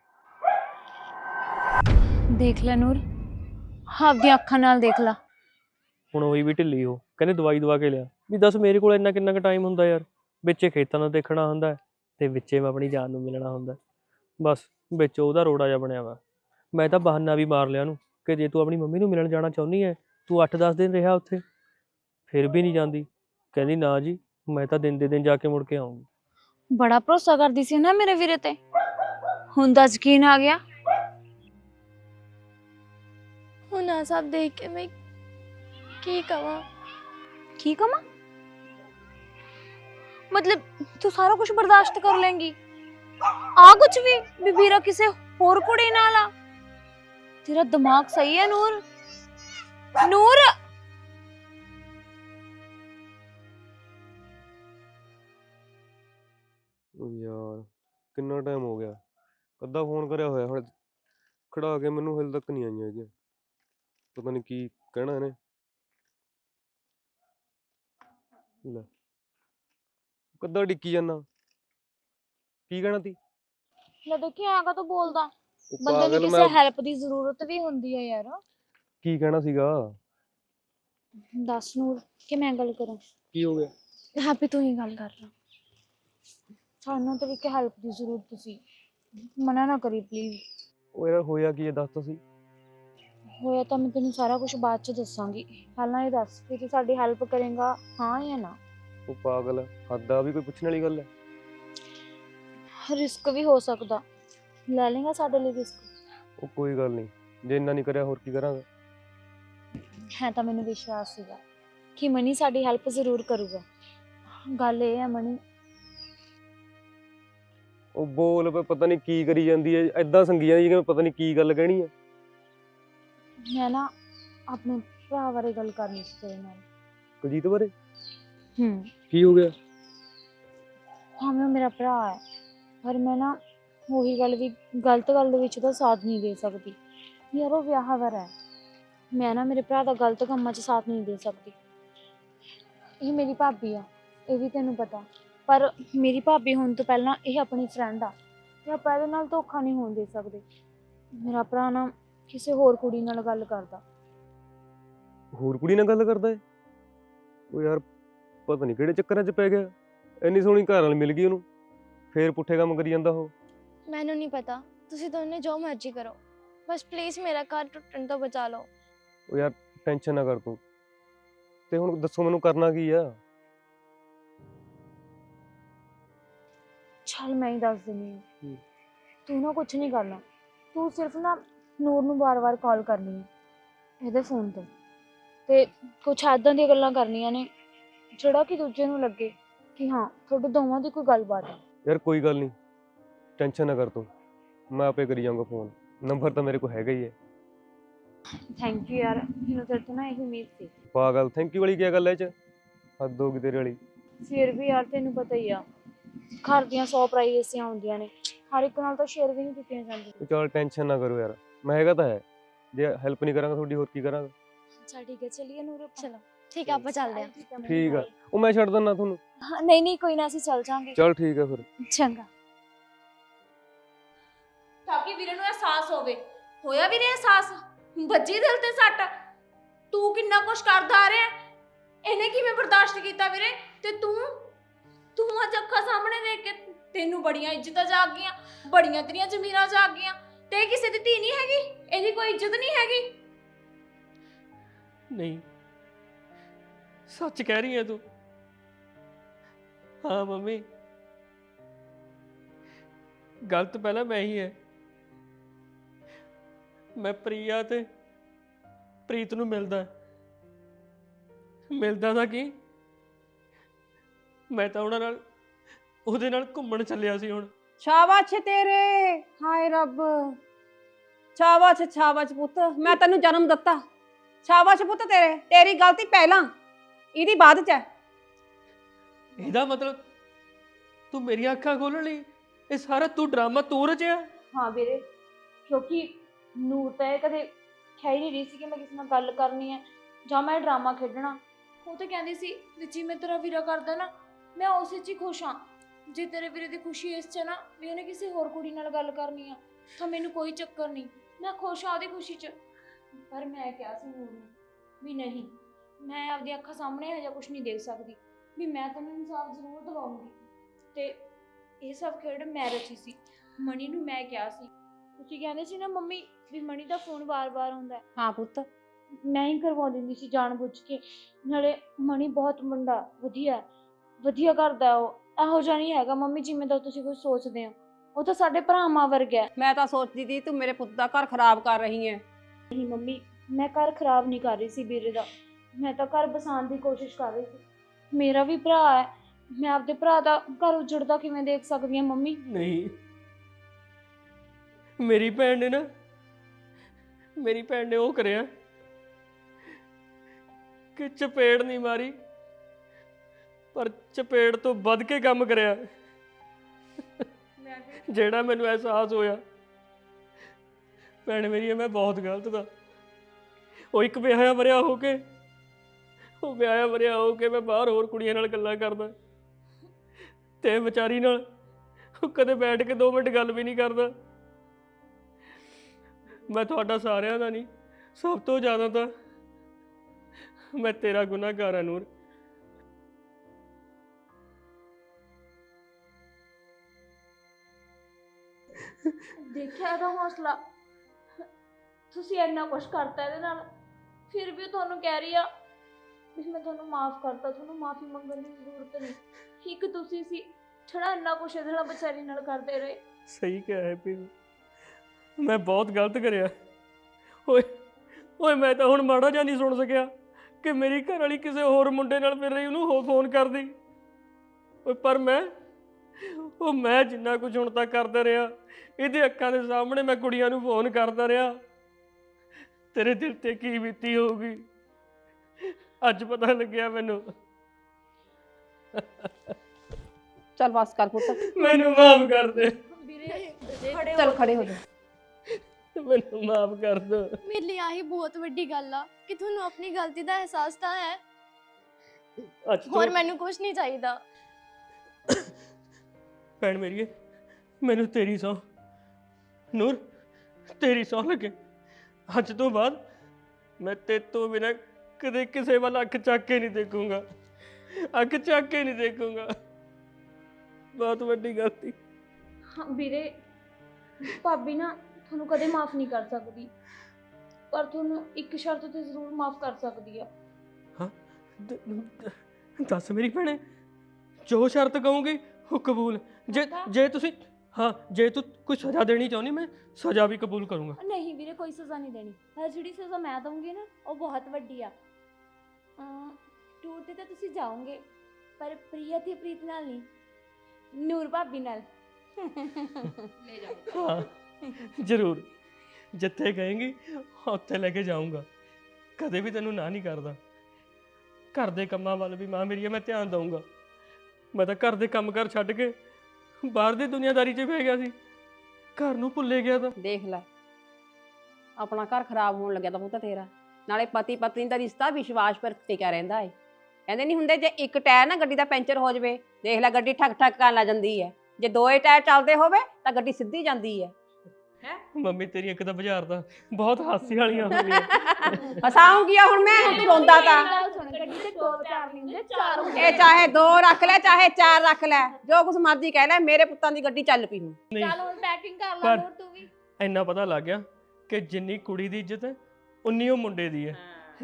ਦੇਖ ਲੈ ਨੂਰ ਆਪਦੀਆਂ ਅੱਖਾਂ ਨਾਲ ਦੇਖ ਲੈ। ਹੁਣ ਹੋਈ ਵੀ ਢਿੱਲੀ ਉਹ ਕਹਿੰਦੇ ਦਵਾਈ ਦਵਾ ਕੇ ਲਿਆ। ਵੀ ਦੱਸ ਮੇਰੇ ਕੋਲ ਇੰਨਾ ਕਿੰਨਾ ਕੁ ਟਾਈਮ ਹੁੰਦਾ ਯਾਰ? ਵਿੱਚੇ ਖੇਤਾਂ ਦਾ ਦੇਖਣਾ ਹੁੰਦਾ ਹੈ, ਤੇ ਵਿੱਚੇ ਮੈਂ ਆਪਣੀ ਜਾਨ ਨੂੰ ਮਿਲਣਾ ਹੁੰਦਾ ਹੈ। ਬਸ। ਵਿੱਚ ਉਹਦਾ ਰੋੜਾ ਜਿਹਾ ਬਣਿਆ ਵਾ। ਮੈਂ ਤਾਂ ਬਹਾਨਾ ਵੀ ਮਾਰ ਲਿਆ ਉਹਨੂੰ ਕਿ ਜੇ ਤੂੰ ਆਪਣੀ ਮੰਮੀ ਨੂੰ ਮਿਲਣ ਜਾਣਾ ਚਾਹੁੰਦੀ ਹੈ ਤੂੰ 8-10 ਦਿਨ ਰਿਹਾ ਉੱਥੇ ਫਿਰ ਵੀ ਨਹੀਂ ਜਾਂਦੀ। ਕਹਿੰਦੀ ਨਾ ਜੀ ਮੈਂ ਤਾਂ ਦਿਨ ਦੇ ਦਿਨ ਜਾ ਕੇ ਮੁੜ ਕੇ ਆਉਂਗੀ ਬੜਾ ਭਰੋਸਾ ਕਰਦੀ ਸੀ ਨਾ ਮੇਰੇ ਵੀਰੇ ਤੇ। ਹੁਣ ਦਾ ਯਕੀਨ ਆ ਗਿਆ। ਹੁਣ ਆ ਸਭ ਦੇਖ ਕੇ ਮੈਂ ਕੀ ਕਵਾਂ? ਕੀ ਕਮਾ ਮਤਲਬ ਤੂੰ ਸਾਰਾ ਕੁਝ ਬਰਦਾਸ਼ਤ ਕਰ ਲੇਂਗੀ ਆ ਕੁਝ ਵੀ ਵੀ ਕਿਸੇ ਹੋਰ ਕੁੜੀ ਨਾਲ ਆ। ਤੇਰਾ ਦਿਮਾਗ ਸਹੀ ਹੈ ਨੂਰ? ਨੂਰ? ਉਹ ਯਾਰ, ਕਿੰਨਾ ਟਾਈਮ ਹੋ ਗਿਆ? ਕੱਦਾ ਫੋਨ ਕਰਿਆ ਹੋਇਆ ਹੁਣ। ਖੜਾ ਕੇ ਮੈਨੂੰ ਹਲ ਤੱਕ ਨਹੀਂ ਆਈਆਂ ਹੈਗੀਆਂ। ਪਤਾ ਨਹੀਂ ਕੀ ਕਹਿਣਾ ਇਹਨੇ। ਲੈ। ਕੱਦਾ ਡਿੱਕੀ ਜਾਂਦਾ? ਕੀ ਕਹਿਣਾ ਤੀ? ਲੈ ਦੇਖੀ ਆਗਾ ਤਾਂ ਬੋਲਦਾ? ਉਹ ਬੰਦੇ ਨੂੰ ਪਾਗਲ ਕਿਸੇ ਮੈਂ ਹੈਲਪ ਦੀ ਜ਼ਰੂਰਤ ਵੀ ਹੁੰਦੀ ਹੈ ਯਾਰ। ਕੀ ਕਹਿਣਾ ਸੀਗਾ? ਦੱਸ ਨੂਰ ਕਿ ਮੈਂ ਗੱਲ ਕਰਾਂ? ਕੀ ਹੋ ਗਿਆ? ਹੈਪੀ ਤੂੰ ਹੀ ਗੱਲ ਕਰ ਲਾ। ਸਾਨੂੰ ਤਾਂ ਇੱਕ ਹੈਲਪ ਦੀ ਜ਼ਰੂਰਤ ਸੀ। ਮਨਾ ਨਾ ਕਰੀ ਪਲੀਜ਼ ਉਹ ਯਾਰ ਹੋਇਆ ਕੀ ਹੈ ਦੱਸ ਤਾਂ ਸੀ ਹੋਇਆ ਤਾਂ ਮੈਂ ਤੈਨੂੰ ਸਾਰਾ ਕੁਝ ਬਾਅਦ ਚ ਦੱਸਾਂਗੀ। ਪਹਿਲਾਂ ਇਹ ਦੱਸ ਕਿ ਤੂੰ ਸਾਡੀ ਹੈਲਪ ਕਰੇਗਾ ਹਾਂ ਜਾਂ ਨਾ। ਉਹ ਪਾਗਲ ਹੱਦ ਵੀ ਕੋਈ ਪੁੱਛਣ ਵਾਲੀ ਗੱਲ ਹੈ। ਰਿਸਕ ਵੀ ਹੋ ਸਕਦਾ। ਲੈ ਲੇਗਾ ਸਾਡੇ ਲਈ ਰਿਸਕ। ਉਹ ਕੋਈ ਗੱਲ ਨਹੀਂ ਜੇ ਇੰਨਾ ਨਹੀਂ ਕਰਿਆ ਹੋਰ ਕੀ ਕਰਾਂਗਾ? ਹੈ ਤਾਂ ਮੈਨੂੰ ਵਿਸ਼ਵਾਸ ਸੀਗਾ ਕਿ ਮਨੀ ਸਾਡੀ ਹੈਲਪ ਜ਼ਰੂਰ ਕਰੂਗਾ। ਗੱਲ ਇਹ ਹੈ ਮਨੀ। ਉਹ ਬੋਲ ਪਏ ਪਤਾ ਨਹੀਂ ਕੀ ਕਰੀ ਜਾਂਦੀ ਹੈ ਐਦਾਂ ਸੰਗੀ ਜਾਂਦੀ ਜਿਵੇਂ ਪਤਾ ਨਹੀਂ ਕੀ ਗੱਲ ਕਹਿਣੀ ਹੈ। ਮੈਂ ਨਾ ਆਪਣੇ ਭਰਾ ਬਾਰੇ ਗੱਲ ਕਰਨੀ ਸੀ ਤੇਰੇ ਨਾਲ। ਕੁਲਜੀਤ ਬਾਰੇ? ਹੂੰ। ਕੀ ਹੋ ਗਿਆ? ਹਾਂ ਮੈਂ ਮੇਰਾ ਭਰਾ ਹੈ। ਪਰ ਮੈਂ ਨਾ ਉਹੀ ਗੱਲ ਵੀ, ਗਲਤ ਗੱਲ ਦੇ ਵਿੱਚ ਤਾਂ ਸਾਥ ਨਹੀਂ ਦੇ ਸਕਦੀ। ਯਾਰ ਉਹ ਵਿਆਹਵਰ ਹੈ। ਮੈਂ ਨਾ ਮੇਰੇ ਭਰਾ ਦਾ ਗਲਤ ਕੰਮਾਂ 'ਚ ਸਾਥ ਨਹੀਂ ਦੇ ਸਕਦੀ। ਇਹ ਮੇਰੀ ਭਾਬੀ ਆ, ਇਹ ਵੀ ਤੈਨੂੰ ਪਤਾ। ਪਰ ਮੇਰੀ ਭਾਬੀ ਹੋਣ ਤੋਂ ਪਹਿਲਾਂ ਇਹ ਆਪਣੀ ਫਰੈਂਡ ਆ। ਤੇ ਆਪਾਂ ਇਹਦੇ ਨਾਲ ਧੋਖਾ ਨਹੀਂ ਹੋਣ ਦੇ ਸਕਦੇ। ਮੇਰਾ ਭਰਾ ਨਾ ਕਿਸੇ ਹੋਰ ਕੁੜੀ ਨਾਲ ਗੱਲ ਕਰਦਾ। ਹੋਰ ਕੁੜੀ ਨਾਲ ਗੱਲ ਕਰਦਾ ਏ? ਉਹ ਯਾਰ ਪਤਾ ਨਹੀਂ ਕਿਹੜੇ ਚੱਕਰਾਂ 'ਚ ਪੈ ਗਿਆ। ਇੰਨੀ ਸੋਹਣੀ ਘਰ ਨਾਲ ਮਿਲ ਗਈ ਉਹਨੂੰ। ਫੇਰ ਪੁੱਠੇ ਕੰਮ ਕਰੀ ਜਾਂਦਾ ਉਹ? ਮੈਨੂੰ ਨਹੀਂ ਪਤਾ। ਤੁਸੀਂ ਦੋਨੇ ਜੋ ਮਰਜ਼ੀ ਕਰੋ। ਬਸ ਪਲੀਜ਼ ਮੇਰਾ ਘਰ ਟੁੱਟਣ ਤੋਂ ਬਚਾ ਲਓ। ਉਹ ਯਾਰ ਟੈਨਸ਼ਨ ਨਾ ਕਰ ਤੂੰ। ਤੇ ਹੁਣ ਦੱਸੋ ਮੈਨੂੰ ਕਰਨਾ ਕੀ ਆ? ਚੱਲ ਮੈਂ ਹੀ ਦੱਸ ਦਿੰਦੀ ਹਾਂ। ਹੂੰ। ਤੂੰ ਨਾ ਕੁਝ ਨਹੀਂ ਕਰਨਾ। ਤੂੰ ਸਿਰਫ ਨਾ ਨੂਰ ਨੂੰ ਵਾਰ-ਵਾਰ ਕਾਲ ਕਰਨੀ ਹੈ ਇਹਦੇ ਫੋਨ ਤੇ। ਤੇ ਕੁਝ ਏਦਾਂ ਦੀਆਂ ਗੱਲਾਂ ਕਰਨੀਆਂ ਨੇ ਜਿਹੜਾ ਕਿ ਦੂਜੇ ਨੂੰ ਲੱਗੇ ਕਿ ਹਾਂ ਤੁਹਾਡੇ ਦੋਵਾਂ ਦੀ ਕੋਈ ਗੱਲਬਾਤ ਹੈ। ਯਾਰ ਕੋਈ ਗੱਲ ਨਹੀਂ ਟੈਨਸ਼ਨ ਨਾ ਕਰ ਤੂੰ। ਮੈਂ ਆਪੇ ਕਰੀ ਜਾਊਂਗਾ ਫੋਨ ਨੰਬਰ ਤਾਂ ਮੇਰੇ ਕੋਲ ਹੈਗਾ ਹੀ ਹੈ। ਥੈਂਕ ਯੂ ਯਾਰ ਮੈਨੂੰ ਤੇਰੇ ਤੋਂ ਨਾ ਇਹ ਉਮੀਦ ਸੀ। ਪਾਗਲ ਥੈਂਕ ਯੂ ਵਾਲੀ ਕੀ ਗੱਲ ਐ ਚ? ਹੱਦ ਹੋ ਗਈ ਤੇਰੇ ਵਾਲੀ। ਫਿਰ ਵੀ ਯਾਰ ਤੈਨੂੰ ਪਤਾ ਹੀ ਆ ਘਰ ਦੀਆਂ 100 ਪ੍ਰਾਈਵੇਸੀਆਂ ਹੁੰਦੀਆਂ ਨੇ ਹਰ ਇੱਕ ਨਾਲ ਤਾਂ ਸ਼ੇਅਰ ਵੀ ਨਹੀਂ ਕੀਤੀਆਂ ਜਾਂਦੀਆਂ। ਚੱਲ ਟੈਨਸ਼ਨ ਨਾ ਕਰੋ ਯਾਰ। ਮੈਂ ਹੈਗਾ ਤਾਂ ਹੈ। ਜੇ ਹੈਲਪ ਨਹੀਂ ਕਰਾਂਗਾ ਤੁਹਾਡੀ ਹੋਰ ਕੀ ਕਰਾਂਗਾ? ਚਲ ਠੀਕ ਹੈ ਚਲਿਏ ਨੂਰ। ਚਲੋ। ਠੀਕ ਆ ਆਪਾਂ ਚੱਲਦੇ ਆ ਠੀਕ ਆ। ਉਹ ਮੈਂ ਛੱਡ ਦਿੰਦਾ ਤੁਹਾਨੂੰ। ਹਾਂ, ਨਹੀਂ ਨਹੀਂ ਕੋਈ ਨਾ ਅਸੀਂ ਚੱਲ ਜਾਾਂਗੇ ਚੱਲ ਠੀਕ ਆ ਫਿਰ। ਚੰਗਾ। ਤਾਂ ਕਿ ਵੀਰੇ ਨੂੰ ਅਹਿਸਾਸ ਹੋਵੇ। ਹੋਇਆ ਵੀਰੇ ਅਹਿਸਾਸ? ਵੱਜੀ ਦਿਲ ਤੇ ਸੱਟ। ਤੂੰ ਕਿੰਨਾ ਕੁਛ ਕਰਦਾ ਆ ਰਿਹਾ? ਇਹਨੇ ਕਿਵੇਂ ਬਰਦਾਸ਼ਤ ਕੀਤਾ ਵੀਰੇ? ਤੇ ਤੂੰ? ਤੂੰ ਅੱਜ ਅੱਖਾਂ ਸਾਹਮਣੇ ਦੇਖ ਕੇ ਤੈਨੂੰ ਬੜੀਆਂ ਇੱਜ਼ਤਾਂ ਜਾਗ ਗਈਆਂ ਬੜੀਆਂ ਤੇਰੀਆਂ ਜ਼ਮੀਰਾਂ ਜਾਗ ਗਈਆਂ। ਤੇ ਇਹ ਕਿਸੇ ਦੀ ਧੀ ਨਹੀਂ ਹੈਗੀ? ਇਹਦੀ ਕੋਈ ਇੱਜ਼ਤ ਨਹੀਂ ਹੈਗੀ? ਨਹੀਂ। ਸੱਚ ਕਹਿ ਰਹੀ ਹੈ ਤੂੰ? ਹਾਂ, ਮੰਮੀ। ਗਲਤ ਪਹਿਲਾਂ ਮੈਂ ਹੀ ਹੈ। ਮੈਂ ਪ੍ਰਿਆ ਤੇ ਪ੍ਰੀਤ ਨੂੰ ਮਿਲਦਾ ਮਿਲਦਾ ਤਾਂ ਕੀ? ਮੈਂ ਤਾਂ ਉਹਨਾਂ ਨਾਲ, ਉਹਦੇ ਨਾਲ ਘੁੰਮਣ ਚੱਲਿਆ ਸੀ ਹੁਣ। ਸ਼ਾਬਾਸ਼ ਤੇਰੇ! ਹਾਏ ਰੱਬ! ਸ਼ਾਬਾਸ਼ ਸ਼ਾਬਾਸ਼ ਪੁੱਤ। ਮੈਂ ਤੈਨੂੰ ਜਨਮ ਦਿੱਤਾ। ਸ਼ਾਬਾਸ਼ ਪੁੱਤ ਤੇਰੇ। ਤੇਰੀ ਗਲਤੀ ਪਹਿਲਾਂ। ਇਹਦੀ ਬਾਅਦ ਚ ਹੈ। ਇਹਦਾ ਮਤਲਬ ਤੂੰ ਮੇਰੀਆਂ ਅੱਖਾਂ ਖੋਲ੍ਹਣ ਲਈ ਇਹ ਸਾਰਾ ਤੂੰ ਡਰਾਮਾ ਤੂੰ ਰਚਿਆ? ਹਾਂ ਵੀਰੇ ਕਿਉਂਕਿ ਨੂਰ ਤਾਂ ਇਹ ਕਦੇ ਹੀ ਨਹੀਂ ਰਹੀ ਸੀ ਕਿ ਮੈਂ ਕਿਸੇ ਨਾਲ ਗੱਲ ਕਰਨੀ ਹੈ ਜਾਂ ਮੈਂ ਡਰਾਮਾ ਖੇਡਣਾ। ਉਹ ਤਾਂ ਕਹਿੰਦੀ ਸੀ ਵੀ ਜੀ ਮੈਂ ਤੇਰਾ ਵੀਰਾ ਕਰਦਾ ਨਾ ਮੈਂ ਉਸੇ 'ਚ ਹੀ ਖੁਸ਼ ਹਾਂ। ਜੇ ਤੇਰੇ ਵੀਰੇ ਦੀ ਖੁਸ਼ੀ ਇਸ 'ਚ ਹੈ ਨਾ ਵੀ ਉਹਨੇ ਕਿਸੇ ਹੋਰ ਕੁੜੀ ਨਾਲ ਗੱਲ ਕਰਨੀ ਆ ਤਾਂ ਮੈਨੂੰ ਕੋਈ ਚੱਕਰ ਨਹੀਂ। ਮੈਂ ਖੁਸ਼ ਹਾਂ ਉਹਦੀ ਖੁਸ਼ੀ 'ਚ। ਪਰ ਮੈਂ ਕਿਹਾ ਸੀ ਨੂਰ ਨੂੰ ਵੀ ਨਹੀਂ ਮੈਂ ਆਪਦੀ ਅੱਖਾਂ ਸਾਹਮਣੇ ਹਜੇ ਕੁਝ ਨਹੀਂ ਦੇਖ ਸਕਦੀ। ਵੀ ਮੈਂ ਤੈਨੂੰ ਇਨਸਾਫ ਜ਼ਰੂਰ ਦਿਵਾਉਂਗੀ। ਤੇ ਇਹ ਸਭ ਖੇਡ ਮੈਂ ਰਚੀ ਸੀ। ਮਣੀ ਨੂੰ ਮੈਂ ਕਿਹਾ ਸੀ। ਤੁਸੀਂ ਕਹਿੰਦੇ ਸੀ ਨਾ ਮੰਮੀ ਵੀ ਮਣੀ ਦਾ ਫੋਨ ਵਾਰ-ਵਾਰ ਆਉਂਦਾ ਹੈ। ਹਾਂ ਪੁੱਤ। ਮੈਂ ਹੀ ਕਰਵਾ ਦਿੰਦੀ ਸੀ ਜਾਣਬੁੱਝ ਕੇ। ਨਾਲੇ ਮਣੀ ਬਹੁਤ ਮੁੰਡਾ ਵਧੀਆ ਹੈ, ਵਧੀਆ ਕਰਦਾ ਉਹ। ਇਹੋ ਜਿਹਾ ਨਹੀਂ ਹੈਗਾ ਮੰਮੀ ਜਿਵੇਂ ਦਾ ਤੁਸੀਂ ਕੁਝ ਸੋਚਦੇ ਹੋ। ਉਹ ਤਾਂ ਸਾਡੇ ਭਰਾਵਾਂ ਵਰਗਾ ਹੈ। ਮੈਂ ਤਾਂ ਸੋਚਦੀ ਸੀ ਤੂੰ ਮੇਰੇ ਪੁੱਤ ਦਾ ਘਰ ਖਰਾਬ ਕਰ ਰਹੀ ਹੈ। ਨਹੀਂ ਮੰਮੀ ਮੈਂ ਘਰ ਖਰਾਬ ਨਹੀਂ ਕਰ ਰਹੀ ਸੀ ਵੀਰੇ ਦਾ। ਮੈਂ ਤਾਂ ਘਰ ਬਸਾਉਣ ਦੀ ਕੋਸ਼ਿਸ਼ ਕਰ ਰਹੀ ਸੀ। ਮੇਰਾ ਵੀ ਭਰਾ ਹੈ। ਮੈਂ ਆਪਦੇ ਭਰਾ ਦਾ ਘਰ ਉਜੜਦਾ ਕਿਵੇਂ ਦੇਖ ਸਕਦੀ ਹਾਂ ਮੰਮੀ? ਨਹੀਂ। ਮੇਰੀ ਭੈਣ ਨੇ ਨਾ, ਮੇਰੀ ਭੈਣ ਨੇ ਉਹ ਕਰਿਆ ਕਿ ਚਪੇੜ ਨਹੀਂ ਮਾਰੀ, ਪਰ ਚਪੇੜ ਤੋਂ ਵੱਧ ਕੇ ਕੰਮ ਕਰਿਆ। ਜਿਹੜਾ ਮੈਨੂੰ ਅਹਿਸਾਸ ਹੋਇਆ, ਭੈਣ ਮੇਰੀ ਮੈਂ ਬਹੁਤ ਗਲਤ ਦਾ। ਉਹ ਇੱਕ ਵਿਆਹਿਆ ਵਰਿਆ ਹੋ ਕੇ ਉਹ ਵਿਆਹਿਆ ਵਰਿਆ ਹੋ ਕੇ ਮੈਂ ਬਾਹਰ ਹੋਰ ਕੁੜੀਆਂ ਨਾਲ ਗੱਲਾਂ ਕਰਦਾ। ਤੇ ਵਿਚਾਰੀ ਨਾਲ ਉਹ ਕਦੇ ਬੈਠ ਕੇ 2 ਮਿੰਟ ਗੱਲ ਵੀ ਨਹੀਂ ਕਰਦਾ। ਮੈਂ ਤੁਹਾਡਾ ਸਾਰਿਆਂ ਦਾ ਨਹੀਂ, ਸਭ ਤੋਂ ਜ਼ਿਆਦਾ ਤਾਂ ਮੈਂ ਤੇਰਾ ਗੁਨਾਹਗਾਰ ਹਾਂ, ਨੂਰ। ਦੇਖਿਆ ਇਹਦਾ ਹੌਸਲਾ? ਤੁਸੀਂ ਇੰਨਾ ਕੁਝ ਕਰਤਾ ਇਹਦੇ ਨਾਲ, ਫਿਰ ਵੀ ਤੁਹਾਨੂੰ ਕਹਿ ਰਹੀ ਆ ਵੀ ਮੈਂ ਤੁਹਾਨੂੰ ਮਾਫ ਕਰਤਾ, ਤੁਹਾਨੂੰ ਮਾਫੀ ਮੰਗਣ ਦੀ ਜ਼ਰੂਰਤ ਨਹੀਂ। ਇੱਕ ਤੁਸੀਂ ਸੀ, ਛੜਾ ਇੰਨਾ ਕੁਝ ਇਹਦੇ ਨਾਲ ਵਿਚਾਰੀ ਨਾਲ ਕਰਦੇ ਰਹੇ। ਸਹੀ ਕਿਹਾ ਹੈ ਪੀ ਮੈਂ ਬਹੁਤ ਗਲਤ ਕਰਿਆ। ਓਏ ਓਏ, ਮੈਂ ਤਾਂ ਹੁਣ ਮਾੜਾ ਜਿਹਾ ਨਹੀਂ ਸੁਣ ਸਕਿਆ ਕਿ ਮੇਰੀ ਘਰ ਵਾਲੀ ਕਿਸੇ ਹੋਰ ਮੁੰਡੇ ਨਾਲ ਫਿਰ ਰਹੀ, ਉਹਨੂੰ ਹੋ ਫੋਨ ਕਰਦੀ। ਓਏ, ਪਰ ਮੈਂ ਉਹ ਮੈਂ ਜਿੰਨਾ ਕੁਝ ਹੁਣ ਤੱਕ ਕਰਦਾ ਰਿਹਾ, ਇਹਦੇ ਅੱਖਾਂ ਦੇ ਸਾਹਮਣੇ ਮੈਂ ਕੁੜੀਆਂ ਨੂੰ ਫੋਨ ਕਰਦਾ ਰਿਹਾ। ਤੇਰੇ ਦਿਲ ਤੇ ਕੀ ਬੀਤੀ ਹੋਊਗੀ? ਅੱਜ ਪਤਾ ਲੱਗਿਆ ਮੈਨੂੰ। ਚੱਲ ਬਸ ਕਰ ਪੁੱਤ। ਮੈਨੂੰ ਮਾਫ ਕਰ ਦੇ। ਵੀਰੇ ਖੜੇ ਚੱਲ ਖੜੇ ਹੋ ਜਾ। ਮੈਨੂੰ ਮਾਫ ਕਰ ਦੋ। ਮੇਰੇ ਲਈ ਆਹੀ ਬਹੁਤ ਵੱਡੀ ਗੱਲ ਆ ਕਿ ਤੁਹਾਨੂੰ ਆਪਣੀ ਗਲਤੀ ਦਾ ਅਹਿਸਾਸ ਤਾਂ ਹੈ। ਅੱਜ ਤੋਂ ਹੋਰ ਮੈਨੂੰ ਕੁਝ ਨਹੀਂ ਚਾਹੀਦਾ। ਭੈਣ ਮੇਰੀਏ ਮੈਨੂੰ ਤੇਰੀ ਸੌ। ਨੂਰ ਤੇਰੀ ਸੌ ਲੱਗੇ। ਅੱਜ ਤੋਂ ਬਾਅਦ ਮੈਂ ਤੇ ਤੋਂ ਬਿਨਾ ਕਦੇ ਕਿਸੇ ਵੱਲ ਅੱਖ ਚੱਕ ਕੇ ਨਹੀਂ ਦੇਖੂੰਗਾ। ਅੱਖ ਚੱਕ ਕੇ ਨਹੀਂ ਦੇਖੂੰਗਾ। ਬਹੁਤ ਵੱਡੀ ਗਲਤੀ ਹਾਂ ਵੀਰੇ ਭਾਬੀ ਨਾ ਤੁਹਾਨੂੰ ਕਦੇ ਮਾਫ ਨਹੀਂ ਕਰ ਸਕਦੀ। ਪਰ ਤੁਹਾਨੂੰ ਇੱਕ ਸ਼ਰਤ ਤੇ ਜ਼ਰੂਰ ਮਾਫ ਕਰ ਸਕਦੀ ਆ। ਦ- ਦ- ਦੱਸ ਮੇਰੀ ਭੈਣੇ ਜੋ ਸ਼ਰਤ ਕਹੂੰਗੀ ਉਹ ਕਬੂਲ। ਜੇ? ਜੇ ਤੁਸੀਂ ਹਾਂ ਜੇ ਤੂੰ ਕੋਈ ਸਜ਼ਾ ਦੇਣੀ ਚਾਹੁੰਦੀ ਮੈਂ ਸਜ਼ਾ ਵੀ ਕਬੂਲ ਕਰੂੰਗਾ। ਨਹੀਂ ਵੀਰੇ ਕੋਈ ਸਜ਼ਾ ਨਹੀਂ ਦੇਣੀ। ਪਰ ਜਿਹੜੀ ਸਜ਼ਾ ਮੈਂ ਦਊਂਗੀ ਨਾ ਉਹ ਬਹੁਤ ਵੱਡੀ ਆ। ਟੂਰ ਤੇ ਤਾਂ ਤੁਸੀਂ ਜਾਓਗੇ ਪਰ ਪ੍ਰਿਆ ਤੇ ਪ੍ਰੀਤ ਨਾਲ ਨਹੀਂ ਨੂਰ ਭਾਬੀ ਨਾਲ। ਹਾਂ ਜ਼ਰੂਰ। ਜਿੱਥੇ ਕਹੇਂਗੀ ਉੱਥੇ ਲੈ ਕੇ ਜਾਊਂਗਾ। ਕਦੇ ਵੀ ਤੈਨੂੰ ਨਾ ਨਹੀਂ ਕਰਦਾ। ਘਰ ਦੇ ਕੰਮਾਂ ਵੱਲ ਵੀ ਮਾਂ ਮੇਰੀ ਮੈਂ ਧਿਆਨ ਦਊਂਗਾ। ਮੈਂ ਤਾਂ ਘਰ ਦੇ ਕੰਮ ਕਰ ਛੱਡ ਕੇ ਬਾਹਰ ਦੀ ਦੁਨੀਆਦਾਰੀ 'ਚ ਬਹਿ ਗਿਆ ਸੀ। ਘਰ ਨੂੰ ਭੁੱਲੇ ਗਿਆ ਤਾਂ। ਦੇਖ ਲੈ। ਆਪਣਾ ਘਰ ਖਰਾਬ ਹੋਣ ਲੱਗਿਆ ਤਾਂ ਪੁੱਤ ਤੇਰਾ। ਨਾਲੇ ਪਤੀ ਪਤਨੀ ਦਾ ਰਿਸ਼ਤਾ ਵਿਸ਼ਵਾਸ ਪਰ ਟਿਕਿਆ ਰਹਿੰਦਾ ਏ? ਕਹਿੰਦੇ ਨਹੀਂ ਹੁੰਦੇ ਜੇ ਇੱਕ ਟਾਇਰ ਨਾ ਗੱਡੀ ਦਾ ਪੈਂਚਰ ਹੋ ਜਵੇ ਦੇਖ ਲੈ ਗੱਡੀ ਠੱਕ ਠੱਕ ਕਰਨ ਲੱਗ ਜਾਂਦੀ ਹੈ ਜੇ ਦੋਏ ਟਾਇਰ ਚੱਲਦੇ ਹੋਵੇ ਤਾਂ ਗੱਡੀ ਸਿੱਧੀ ਜਾਂਦੀ ਹੈ? ਮੰਮੀ ਤੇਰੀ ਇੱਕ ਤਾਂ ਬਾਜ਼ਾਰ ਦਾ ਬਹੁਤ ਹਾਸੇ ਵਾਲੀਆਂ ਹੁੰਦੀਆਂ *laughs* ਹਸਾਉਂਗੀ ਹੁਣ ਮੈਂ ਹੁਣ ਤੂੰ। ਰੋਂਦਾ ਤਾਂ ਗੱਡੀ ਤੇ ਦੋ ਚਾਰ ਨਹੀਂ ਹੁੰਦੇ ਚਾਰ ਹੁੰਦੇ। ਇਹ ਚਾਹੇ ਦੋ ਰੱਖ ਲੈ ਚਾਹੇ ਚਾਰ ਰੱਖ ਲੈ ਜੋ ਕੁਛ ਮਰਜ਼ੀ ਕਹਿ ਲੈ ਮੇਰੇ ਪੁੱਤਾਂ ਦੀ ਗੱਡੀ ਚੱਲ ਪਈ ਹੁਣ। ਨਹੀਂ। ਚੱਲ ਹੁਣ ਪੈਕਿੰਗ ਕਰ ਲਾ ਪਰ- ਨੂਰ ਤੂੰ ਵੀ। ਇੰਨਾ ਪਤਾ ਲੱਗ ਗਿਆ ਕਿ ਜਿੰਨੀ ਕੁੜੀ ਦੀ ਇੱਜ਼ਤ ਹੈ ਉਨੀ ਉਹ ਮੁੰਡੇ ਦੀ ਹੈ।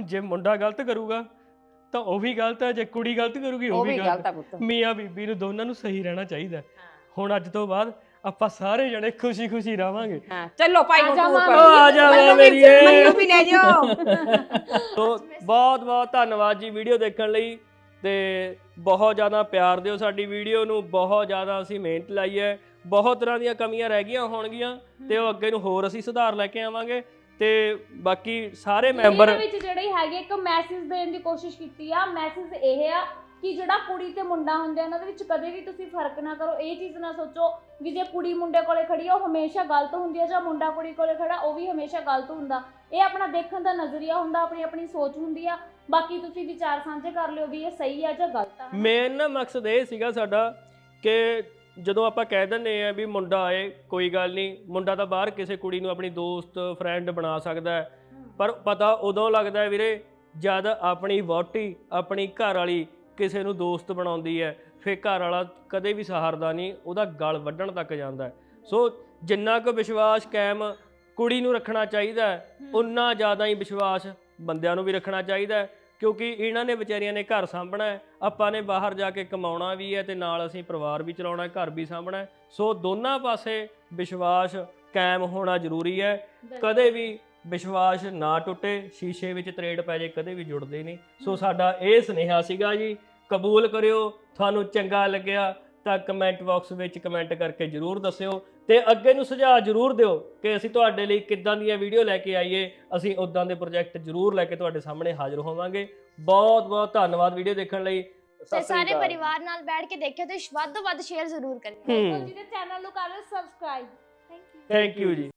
ਜੇ ਮੁੰਡਾ ਗਲਤ ਕਰੂਗਾ ਤਾਂ ਉਹ ਵੀ ਗਲਤ ਹੈ ਜੇ ਕੁੜੀ ਗਲਤ ਕਰੂਗੀ ਉਹ ਵੀ ਗਲਤ ਪੁੱਤ। ਮੀਆਂ ਬੀਬੀ ਨੂੰ ਦੋਨਾਂ ਨੂੰ ਸਹੀ ਰਹਿਣਾ ਚਾਹੀਦਾ ਹੈ। ਹੁਣ ਅੱਜ ਤੋਂ ਬਾਅਦ ਆਪਾਂ ਸਾਰੇ ਜਣੇ ਖੁਸ਼ੀ-ਖੁਸ਼ੀ ਰਵਾਂਗੇ। ਹਾਂ ਚੱਲੋ ਭਾਈ। ਕਰੋ। ਓ ਆ ਜਾ ਮੇਰੀਏ। ਮੈਨੂੰ ਵੀ ਲੈ ਜਾਓ। *laughs* ਤੋ ਬਹੁਤ ਬਹੁਤ ਧੰਨਵਾਦ ਜੀ ਵੀਡੀਓ ਦੇਖਣ ਲਈ ਤੇ ਬਹੁਤ ਜ਼ਿਆਦਾ ਪਿਆਰ ਦਿਓ ਸਾਡੀ ਵੀਡੀਓ ਨੂੰ ਬਹੁਤ ਜ਼ਿਆਦਾ ਅਸੀਂ ਮਿਹਨਤ ਲਾਈ ਹੈ। ਬਹੁਤ ਤਰ੍ਹਾਂ ਦੀਆਂ ਕਮੀਆਂ ਰਹਿ ਗਈਆਂ ਹੋਣਗੀਆਂ ਤੇ ਉਹ ਅੱਗੇ ਨੂੰ ਹੋਰ ਅਸੀਂ ਸੁਧਾਰ ਲੈ ਕੇ ਆਵਾਂਗੇ। ਤੇ ਬਾਕੀ ਸਾਰੇ ਮੈਂਬਰ ਇਹਦੇ ਵਿੱਚ ਜਿਹੜੀ ਹੈਗੀ ਇੱਕ ਮੈਸੇਜ ਦੇਣ ਦੀ ਕੋਸ਼ਿਸ਼ ਕੀਤੀ ਆ। ਮੈਸੇਜ ਇਹ ਆ ਕਿ ਜਿਹੜਾ ਕੁੜੀ ਤੇ ਮੁੰਡਾ ਹੁੰਦੇ ਆ ਉਹਨਾਂ ਦੇ ਵਿੱਚ ਕਦੇ ਵੀ ਤੁਸੀਂ ਫ਼ਰਕ ਨਾ ਕਰੋ। ਇਹ ਚੀਜ਼ ਨਾ ਸੋਚੋ ਵੀ ਜੇ ਕੁੜੀ ਮੁੰਡੇ ਕੋਲੇ ਖੜੀ ਆ ਉਹ ਹਮੇਸ਼ਾ ਗਲਤ ਹੁੰਦੀ ਆ ਜਾਂ ਮੁੰਡਾ ਕੁੜੀ ਕੋਲੇ ਖੜਾ ਉਹ ਵੀ ਹਮੇਸ਼ਾ ਗਲਤ ਹੁੰਦਾ। ਇਹ ਆਪਣਾ ਦੇਖਣ ਦਾ ਨਜ਼ਰੀਆ ਹੁੰਦਾ ਆਪਣੀ ਆਪਣੀ ਸੋਚ ਹੁੰਦੀ ਆ। ਬਾਕੀ ਤੁਸੀਂ ਵਿਚਾਰ ਸਾਂਝੇ ਕਰ ਲਿਓ ਵੀ ਇਹ ਸਹੀ ਆ ਜਾਂ ਗਲਤ ਆ। ਮੇਨ ਨਾ ਮਕਸਦ ਇਹ ਸੀਗਾ ਸਾਡਾ ਕਿ ਜਦੋਂ ਆਪਾਂ ਕਹਿ ਦਿੰਦੇ ਆ ਵੀ ਮੁੰਡਾ ਆਏ ਕੋਈ ਗੱਲ ਨਹੀਂ ਮੁੰਡਾ ਤਾਂ ਬਾਹਰ ਕਿਸੇ ਕੁੜੀ ਨੂੰ ਆਪਣੀ ਦੋਸਤ ਫਰੈਂਡ ਬਣਾ ਸਕਦਾ ਹੈ। ਪਰ ਪਤਾ ਉਦੋਂ ਲੱਗਦਾ ਹੈ ਵੀਰੇ ਜਦ ਆਪਣੀ ਵਹੁਟੀ ਆਪਣੀ ਘਰ ਵਾਲੀ ਕਿਸੇ ਨੂੰ ਦੋਸਤ ਬਣਾਉਂਦੀ ਹੈ ਫੇ ਘਰ ਵਾਲਾ ਕਦੇ ਵੀ ਸਹਾਰਦਾ ਨਹੀਂ ਉਹਦਾ ਗਲ ਵੱਢਣ ਤੱਕ ਜਾਂਦਾ ਹੈ। ਸੋ ਜਿੰਨਾ ਕੁ ਵਿਸ਼ਵਾਸ ਕਾਇਮ ਕੁੜੀ ਨੂੰ ਰੱਖਣਾ ਚਾਹੀਦਾ ਹੈ ਉਨਾ ਜ਼ਿਆਦਾ ਹੀ ਵਿਸ਼ਵਾਸ ਬੰਦਿਆਂ ਨੂੰ ਵੀ ਰੱਖਣਾ ਚਾਹੀਦਾ ਹੈ। ਕਿਉਂਕਿ ਇਹਨਾਂ ਨੇ ਵਿਚਾਰੀਆਂ ਨੇ ਘਰ ਸਾਂਭਣਾ ਹੈ ਆਪਾਂ ਨੇ ਬਾਹਰ ਜਾ ਕੇ ਕਮਾਉਣਾ ਵੀ ਹੈ ਤੇ ਨਾਲ ਅਸੀਂ ਪਰਿਵਾਰ ਵੀ ਚਲਾਉਣਾ ਹੈ ਘਰ ਵੀ ਸਾਂਭਣਾ ਹੈ। ਸੋ ਦੋਨਾਂ ਪਾਸੇ ਵਿਸ਼ਵਾਸ ਕਾਇਮ ਹੋਣਾ ਜ਼ਰੂਰੀ ਹੈ। ਕਦੇ ਵੀ ਵਿਸ਼ਵਾਸ ਨਾ ਟੁੱਟੇ ਸ਼ੀਸ਼ੇ ਵਿੱਚ ਤਰੇੜ ਪੈ ਜੇ ਕਦੇ ਵੀ ਜੁੜਦੇ ਨਹੀਂ। ਸੋ ਸਾਡਾ ਇਹ ਸੁਨੇਹਾ ਸੀਗਾ ਜੀ ਕਬੂਲ ਕਰਿਓ ਤੁਹਾਨੂੰ ਚੰਗਾ ਲੱਗਿਆ ਤਾਂ ਕਮੈਂਟ ਬਾਕਸ ਵਿੱਚ ਕਮੈਂਟ ਕਰਕੇ ਜਰੂਰ ਦੱਸਿਓ। ਤੇ ਅੱਗੇ ਨੂੰ ਸੁਝਾਅ ਜਰੂਰ ਦਿਓ ਕਿ ਅਸੀਂ ਤੁਹਾਡੇ ਲਈ ਕਿੱਦਾਂ ਦੀਆਂ ਵੀਡੀਓ ਲੈ ਕੇ ਆਈਏ। ਅਸੀਂ ਉਦਾਂ ਦੇ ਪ੍ਰੋਜੈਕਟ ਜਰੂਰ ਲੈ ਕੇ ਤੁਹਾਡੇ ਸਾਹਮਣੇ ਹਾਜ਼ਰ ਹੋਵਾਂਗੇ। ਬਹੁਤ ਬਹੁਤ ਧੰਨਵਾਦ ਵੀਡੀਓ ਦੇਖਣ ਲਈ। ਤੇ ਸ੍ਰੀ। ਪਰਿਵਾਰ ਨਾਲ ਬੈਠ ਕੇ ਦੇਖਿਓ ਤੇ ਵੱਧ ਤੋਂ ਵੱਧ ਸ਼ੇਅਰ ਜ਼ਰੂਰ ਕਰਿਓ। ਜੀ ਦੇ ਚੈਨਲ ਨੂੰ ਕਰ ਲਓ subscribe. Thank you thank you ji.